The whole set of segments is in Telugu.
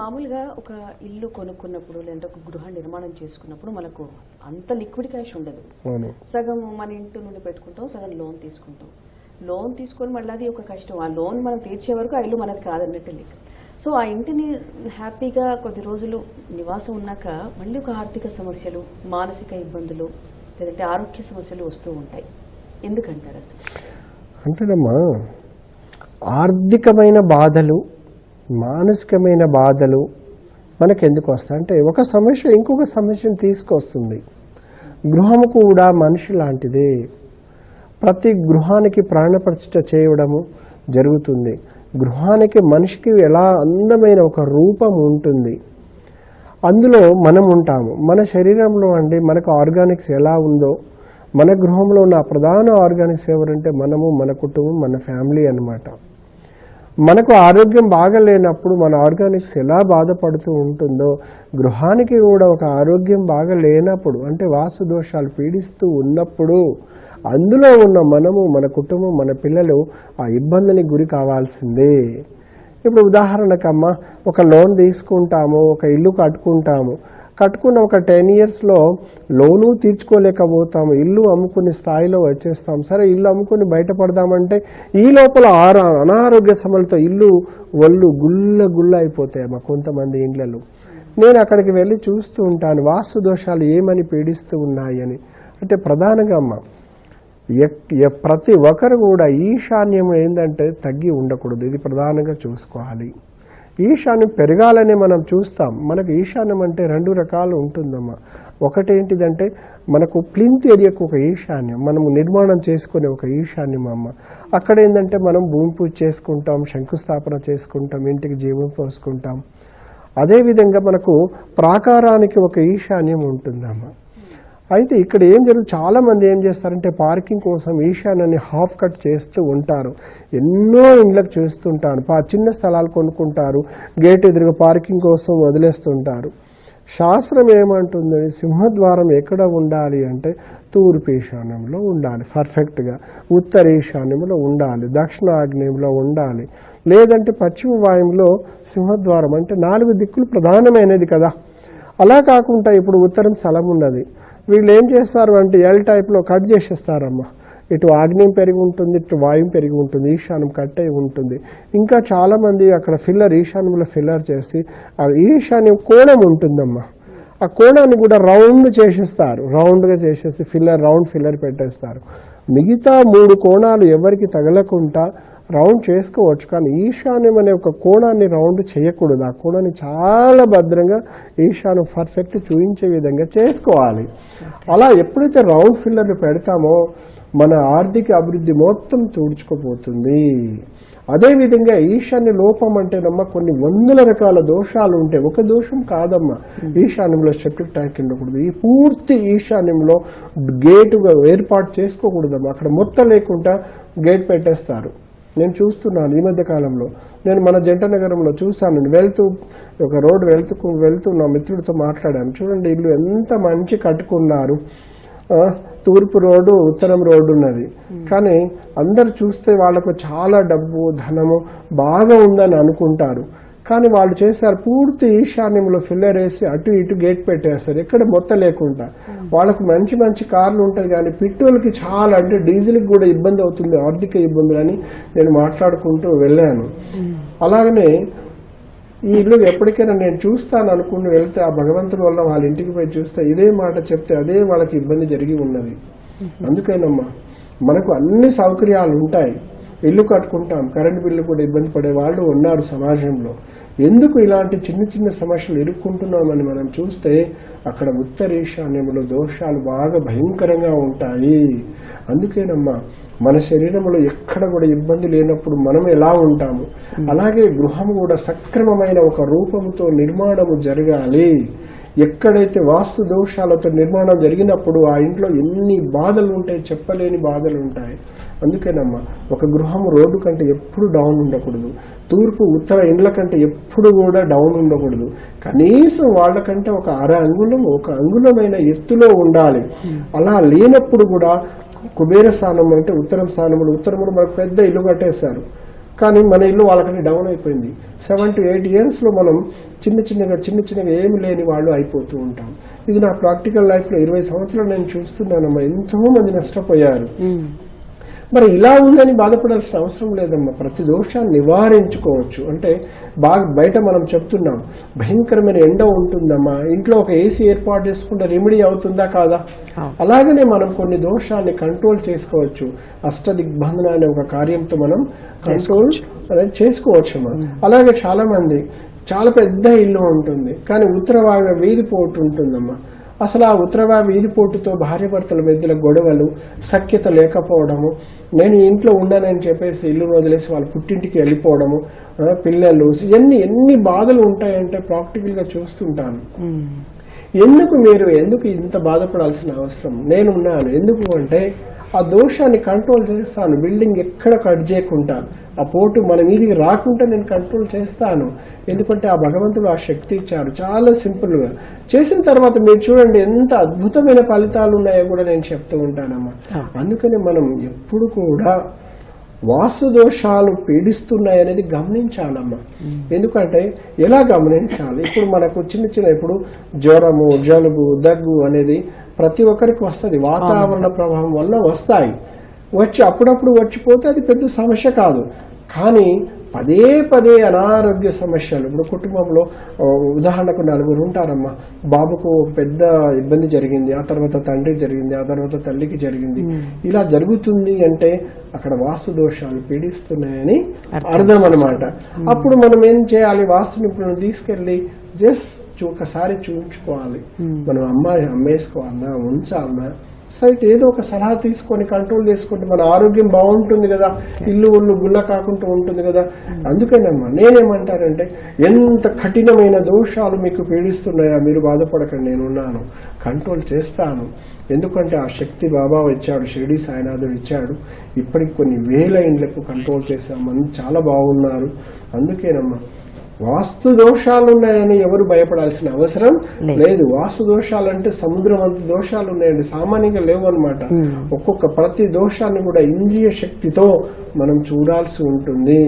మామూలుగా ఒక ఇల్లు కొనుక్కున్నప్పుడు లేదంటే ఒక గృహ నిర్మాణం చేసుకున్నప్పుడు మనకు అంత లిక్విడ్ క్యాష్ ఉండదు. సగం మన ఇంటి నుండి పెట్టుకుంటాం సగం లోన్ తీసుకుంటాం. లోన్ తీసుకొని మళ్ళీ అది ఒక కష్టం. ఆ లోన్ మనం తీర్చే వరకు ఆ ఇల్లు మనది కాదన్నట్టు లెక్క సో ఆ ఇంటిని హ్యాపీగా కొద్ది రోజులు నివాసం ఉన్నాక మళ్ళీ ఒక ఆర్థిక సమస్యలు మానసిక ఇబ్బందులు లేదంటే ఆరోగ్య సమస్యలు వస్తూ ఉంటాయి. ఎందుకంటారు అసలు? అంటేనమ్మా ఆర్థికమైన బాధలు మానసికమైన బాధలు మనకెందుకు వస్తాయి? అంటే ఒక సమస్య ఇంకొక సమస్యను తీసుకొస్తుంది. గృహము కూడా మనిషి లాంటిదే. ప్రతి గృహానికి ప్రాణప్రతిష్ఠ చేయడము జరుగుతుంది. గృహానికి మనిషికి ఎలా అందమైన ఒక రూపం ఉంటుంది. అందులో మనం ఉంటాము. మన శరీరంలో అండి మనకు ఆర్గానిక్స్ ఎలా ఉందో మన గృహంలో ఉన్న ప్రధాన ఆర్గానిక్స్ ఎవరంటే మనము మన కుటుంబం మన ఫ్యామిలీ అన్నమాట. మనకు ఆరోగ్యం బాగలేనప్పుడు మన ఆర్గానిక్స్ ఎలా బాధపడుతూ ఉంటుందో గృహానికి కూడా ఒక ఆరోగ్యం బాగా లేనప్పుడు అంటే వాస్తు దోషాలు పీడిస్తూ ఉన్నప్పుడు అందులో ఉన్న మనము మన కుటుంబం మన పిల్లలు ఆ ఇబ్బందిని గురి కావాల్సిందే. ఇప్పుడు ఉదాహరణకమ్మ ఒక లోన్ తీసుకుంటాము ఒక ఇల్లు కట్టుకుంటాము. కట్టుకున్న ఒక టెన్ ఇయర్స్లో లోను తీర్చుకోలేకపోతాము. ఇల్లు అమ్ముకునే స్థాయిలో వచ్చేస్తాం సరే ఇల్లు అమ్ముకుని బయటపడదామంటే ఈ లోపల ఆరా అనారోగ్య సమలతో ఇల్లు ఒళ్ళు గుల్ల గుల్ల అయిపోతాయమ్మా కొంతమంది ఇండ్లలో. నేను అక్కడికి వెళ్ళి చూస్తూ ఉంటాను. వాస్తు దోషాలు ఏమని పీడిస్తూ ఉన్నాయి అని. అంటే ప్రధానంగా అమ్మ ఎక్- ప్రతి ఒక్కరు కూడా ఈశాన్యం ఏంటంటే తగ్గి ఉండకూడదు. ఇది ప్రధానంగా చూసుకోవాలి. ఈశాన్యం పెరగాలని మనం చూస్తాం. మనకు ఈశాన్యం అంటే రెండు రకాలు ఉంటుందమ్మా. ఒకటేంటిదంటే మనకు ప్లింత్ ఏరియాకు ఒక ఈశాన్యం మనము నిర్మాణం చేసుకునే ఒక ఈశాన్యం అమ్మ. అక్కడ ఏంటంటే మనం భూమి పూజ చేసుకుంటాం శంకుస్థాపన చేసుకుంటాం ఇంటికి జీవం పోసుకుంటాం. అదేవిధంగా మనకు ప్రాకారానికి ఒక ఈశాన్యం ఉంటుందమ్మా. అయితే ఇక్కడ ఏం జరుగు చాలామంది ఏం చేస్తారంటే పార్కింగ్ కోసం ఈశాన్యాన్ని హాఫ్ కట్ చేస్తూ ఉంటారు. ఎన్నో ఇండ్లకు చేస్తుంటారు పా చిన్న స్థలాలు కొనుక్కుంటారు. గేట్ ఎదురుగా పార్కింగ్ కోసం వదిలేస్తుంటారు. శాస్త్రం ఏమంటుంది? సింహద్వారం ఎక్కడ ఉండాలి అంటే తూర్పు ఈశాన్యంలో ఉండాలి. పర్ఫెక్ట్గా ఉత్తర ఈశాన్యంలో ఉండాలి. దక్షిణ ఆగ్నేయంలో ఉండాలి. లేదంటే పశ్చిమ వాయువులో సింహద్వారం అంటే నాలుగు దిక్కులు ప్రధానమైనది కదా. అలా కాకుండా ఇప్పుడు ఉత్తరం స్థలం ఉన్నది. వీళ్ళు ఏం చేస్తారు అంటే ఎల్ టైప్లో కట్ చేసేస్తారమ్మా. ఇటు ఆగ్నేయం పెరిగి ఉంటుంది ఇటు వాయుం పెరిగి ఉంటుంది ఈశాన్యం కట్ అయి ఉంటుంది. ఇంకా చాలామంది అక్కడ ఫిల్లర్ ఈశాన్యంలో ఫిల్లర్ చేసి ఆ ఈశాన్యం కోణం ఉంటుందమ్మా. ఆ కోణాన్ని కూడా రౌండ్ చేసేస్తారు. రౌండ్గా చేసేసి ఫిల్లర్ రౌండ్ ఫిల్లర్ పెట్టేస్తారు. మిగతా మూడు కోణాలు ఎవరికి తగలకుండా రౌండ్ చేసుకోవచ్చు. కానీ ఈశాన్యం అనే ఒక కోణాన్ని రౌండ్ చేయకూడదు. ఆ కోణాన్ని చాలా భద్రంగా ఈశాన్యం పర్ఫెక్ట్ చూపించే విధంగా చేసుకోవాలి. అలా ఎప్పుడైతే రౌండ్ ఫిల్లర్లు పెడతామో మన ఆర్థిక అభివృద్ధి మొత్తం తుడుచుకుపోతుంది. అదేవిధంగా ఈశాన్య లోపం అంటేనమ్మా కొన్ని వందల రకాల దోషాలు ఉంటాయి ఒక దోషం కాదమ్మా. ఈశాన్యంలో సెప్టిక్ ట్యాంక్ ఉండకూడదు. ఈ పూర్తి ఈశాన్యంలో గేటుగా ఏర్పాటు చేసుకోకూడదమ్మా. అక్కడ మొత్తం లేకుండా గేట్ పెట్టేస్తారు. నేను చూస్తున్నాను ఈ మధ్య కాలంలో. నేను మన జంట నగరంలో చూశాను. నేను వెళ్తూ ఒక రోడ్డు వెళ్తూ వెళ్తూ నా మిత్రుడితో మాట్లాడాను. చూడండి ఇల్లు ఎంత మంచి కట్టుకున్నారు. తూర్పు రోడ్డు ఉత్తరం రోడ్డు ఉన్నది కానీ అందరు చూస్తే వాళ్ళకు చాలా డబ్బు ధనము బాగా ఉందని అనుకుంటారు. కానీ వాళ్ళు చేశారు పూర్తి ఈశాన్యంలో ఫిల్లర్ వేసి అటు ఇటు గేట్ పెట్టేస్తారు. ఎక్కడ మొత్తం లేకుండా. వాళ్ళకు మంచి మంచి కార్లు ఉంటాయి కానీ పెట్రోల్కి చాలా అంటే డీజిల్కి కూడా ఇబ్బంది అవుతుంది ఆర్థిక ఇబ్బందులని నేను మాట్లాడుకుంటూ వెళ్ళాను. అలాగనే ఈ ఇల్లు ఎప్పటికైనా నేను చూస్తాను అనుకుని వెళ్తే ఆ భగవంతుడి వల్ల వాళ్ళ ఇంటికి పోయి చూస్తే ఇదే మాట చెప్తే అదే వాళ్ళకి ఇబ్బంది జరిగి ఉన్నది. అందుకేనమ్మా మనకు అన్ని సౌకర్యాలు ఉంటాయి. ఇల్లు కట్టుకుంటాం కరెంట్ బిల్లు కూడా ఇబ్బంది పడే వాళ్ళు ఉన్నారు సమాజంలో. ఎందుకు ఇలాంటి చిన్న చిన్న సమస్యలు ఇరుక్కుంటున్నామని మనం చూస్తే అక్కడ ఉత్తర ఈశాన్యంలో దోషాలు బాగా భయంకరంగా ఉంటాయి. అందుకేనమ్మా మన శరీరంలో ఎక్కడ కూడా ఇబ్బంది లేనప్పుడు మనం ఎలా ఉంటాము? అలాగే గృహం కూడా సక్రమమైన ఒక రూపంతో నిర్మాణము జరగాలి. ఎక్కడైతే వాస్తు దోషాలతో నిర్మాణం జరిగినప్పుడు ఆ ఇంట్లో ఎన్ని బాధలు ఉంటాయి చెప్పలేని బాధలు ఉంటాయి. అందుకేనమ్మా ఒక గృహం రోడ్డు కంటే ఎప్పుడు డౌన్ ఉండకూడదు. తూర్పు ఉత్తర ఇండ్ల కంటే ఎప్పుడు కూడా డౌన్ ఉండకూడదు. కనీసం వాళ్ళకంటే ఒక అర అంగుళం ఒక అంగుళమైన ఎత్తులో ఉండాలి. అలా లేనప్పుడు కూడా కుబేర స్థానం అంటే ఉత్తరం స్థానములు ఉత్తరములు మనకు పెద్ద ఇల్లు కట్టేస్తారు కానీ మన ఇల్లు వాళ్ళకంటే డౌన్ అయిపోయింది. సెవెన్ టు ఎయిట్ ఇయర్స్లో మనం చిన్న చిన్నగా చిన్న చిన్నగా ఏమి లేని వాళ్ళు అయిపోతూ ఉంటాం. ఇది నా ప్రాక్టికల్ లైఫ్లో ఇరవై సంవత్సరాలు నేను చూస్తున్నానమ్మా. ఎంతో మంది నష్టపోయారు. మరి ఇలా ఉందని బాధపడాల్సిన అవసరం లేదమ్మా. ప్రతి దోషాన్ని నివారించుకోవచ్చు. అంటే బాగా బయట మనం చెప్తున్నాం భయంకరమైన ఎండ ఉంటుందమ్మా. ఇంట్లో ఒక ఏసీ ఏర్పాటు చేసుకుంటే రెమెడీ అవుతుందా కాదా. అలాగనే మనం కొన్ని దోషాన్ని కంట్రోల్ చేసుకోవచ్చు. అష్టదిగ్బంధన అనే ఒక కార్యంతో మనం కంట్రోల్ అనేది చేసుకోవచ్చు అమ్మా అలాగే చాలా మంది చాలా పెద్ద ఇల్లు ఉంటుంది కానీ ఉత్తర వాయువ్య వీధి పోటు ఉంటుందమ్మా. అసలు ఆ ఉత్తరగా వీధిపోటుతో భార్యభర్తల మధ్యన గొడవలు సఖ్యత లేకపోవడము నేను ఇంట్లో ఉన్నానని చెప్పేసి ఇల్లు వదిలేసి వాళ్ళ పుట్టింటికి వెళ్ళిపోవడము పిల్లలు ఇవన్నీ ఎన్ని బాధలు ఉంటాయంటే ప్రాక్టికల్గా చూస్తుంటాను. ఎందుకు మీరు ఎందుకు ఇంత బాధపడాల్సిన అవసరం? నేనున్నాను ఎందుకు అంటే ఆ దోషాన్ని కంట్రోల్ చేస్తాను. బిల్డింగ్ ఎక్కడ కట్ చేయకుండా. ఆ పోటు మన మీదికి రాకుండా నేను కంట్రోల్ చేస్తాను. ఎందుకంటే ఆ భగవంతుడు ఆ శక్తి ఇచ్చారు చాలా సింపుల్గా. చేసిన తర్వాత మీరు చూడండి ఎంత అద్భుతమైన ఫలితాలు ఉన్నాయో కూడా నేను చెప్తూ ఉంటానమ్మా. అందుకని మనం ఎప్పుడు కూడా వాస్తు దోషాలు పీడిస్తున్నాయి అనేది గమనించాలమ్మా ఎందుకంటే ఎలా గమనించాలి? ఇప్పుడు మనకు చిన్న చిన్న ఇప్పుడు జ్వరము జలుబు దగ్గు అనేది ప్రతి ఒక్కరికి వస్తుంది. వాతావరణ ప్రభావం వల్ల వస్తాయి. వచ్చి అప్పుడప్పుడు వచ్చిపోతే అది పెద్ద సమస్య కాదు. కానీ పదే పదే అనారోగ్య సమస్యలు. ఇప్పుడు కుటుంబంలో ఉదాహరణకు నలుగురు ఉంటారమ్మా. బాబుకు పెద్ద ఇబ్బంది జరిగింది ఆ తర్వాత తండ్రికి జరిగింది ఆ తర్వాత తల్లికి జరిగింది. ఇలా జరుగుతుంది అంటే అక్కడ వాస్తు దోషాలు పీడిస్తున్నాయని అర్థం అనమాట అప్పుడు మనం ఏం చేయాలి? వాస్తు నిపుణులను తీసుకెళ్ళి జస్ట్ ఒకసారి చూపించుకోవాలి మనం అమ్మాయి అమ్మేసుకోవాలన్నా ఉంచాలన్నా సైట్ ఏదో ఒక సలహా తీసుకొని కంట్రోల్ చేసుకుంటే మన ఆరోగ్యం బాగుంటుంది కదా. ఇల్లు ఒళ్ళు గుల్ల కాకుండా ఉంటుంది కదా. అందుకేనమ్మా నేనేమంటానంటే ఎంత కఠినమైన దోషాలు మీకు పీడిస్తున్నాయా మీరు బాధపడకండి నేనున్నాను. కంట్రోల్ చేస్తాను. ఎందుకంటే ఆ శక్తి బాబా వచ్చాడు షిరిడి సాయినాథుడు ఇచ్చాడు. ఇప్పటికి కొన్ని వేల ఇండ్లకు కంట్రోల్ చేశామని చాలా బాగున్నారు. అందుకేనమ్మా వాస్తు దోషాలు ఉన్నాయని ఎవరు భయపడాల్సిన అవసరం లేదు. వాస్తు దోషాలు అంటే సముద్రం అంత దోషాలు ఉన్నాయండి సామాన్యంగా లేవు అనమాట ఒక్కొక్క ప్రతి దోషాన్ని కూడా ఇంద్రియ శక్తితో మనం చూడాల్సి ఉంటుంది.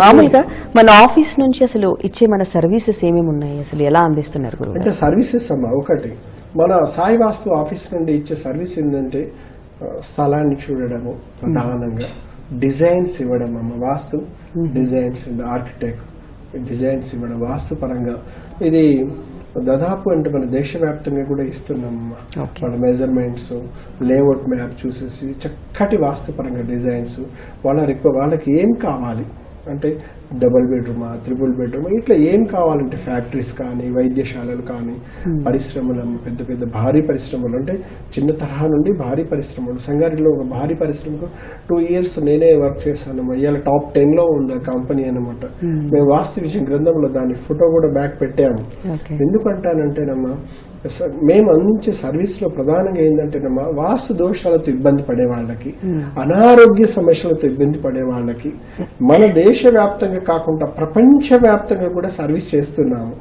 మామూలుగా మన ఆఫీస్ నుంచి అసలు ఇచ్చే మన సర్వీసెస్ ఏమేమి ఉన్నాయి అసలు ఎలా అందిస్తున్నారు అంటే సర్వీసెస్ అమ్మా ఒకటి. మన సాయి వాస్తు ఆఫీస్ నుండి ఇచ్చే సర్వీస్ ఏంటంటే స్థలాన్ని చూడడము ప్రధానంగా. డిజైన్స్ ఇవ్వడం అమ్మ వాస్తు డిజైన్స్ ఆర్కిటెక్ట్. డిజైన్స్ ఇవ్వడం వాస్తు పరంగా. ఇది దాదాపు అంటే మన దేశవ్యాప్తంగా కూడా ఇస్తున్నాం. వాళ్ళ మెజర్మెంట్స్ లేఅవుట్ మ్యాప్ చూసేసి చక్కటి వాస్తుపరంగా డిజైన్స్ వాళ్ళ రిక్వ వాళ్ళకి ఏం కావాలి? అంటే డబుల్ బెడ్రూమా త్రిబుల్ బెడ్రూమా ఇట్లా ఏం కావాలంటే ఫ్యాక్టరీస్ కానీ వైద్యశాలలు కానీ పరిశ్రమలు పెద్ద పెద్ద భారీ పరిశ్రమలు అంటే చిన్న తరహా నుండి భారీ పరిశ్రమలు. సంగారెడ్డిలో ఒక భారీ పరిశ్రమకు టూ ఇయర్స్ నేనే వర్క్ చేశాను. ఇవాళ టాప్ టెన్లో ఉంది ఆ కంపెనీ అనమాట మేము వాస్తు విషయం గ్రంథంలో దాని ఫోటో కూడా బ్యాక్ పెట్టాము. ఎందుకంటానంటేనమ్మా మేము అందించే సర్వీస్లో ప్రధానంగా ఏంటంటేనమ్మా వాస్తు దోషాలతో ఇబ్బంది పడే వాళ్ళకి అనారోగ్య సమస్యలతో ఇబ్బంది పడే వాళ్ళకి మన దేశ వ్యాప్తంగా కాకుండా ప్రపంచ వ్యాప్తంగా కూడా సర్వీస్ చేస్తున్నాము.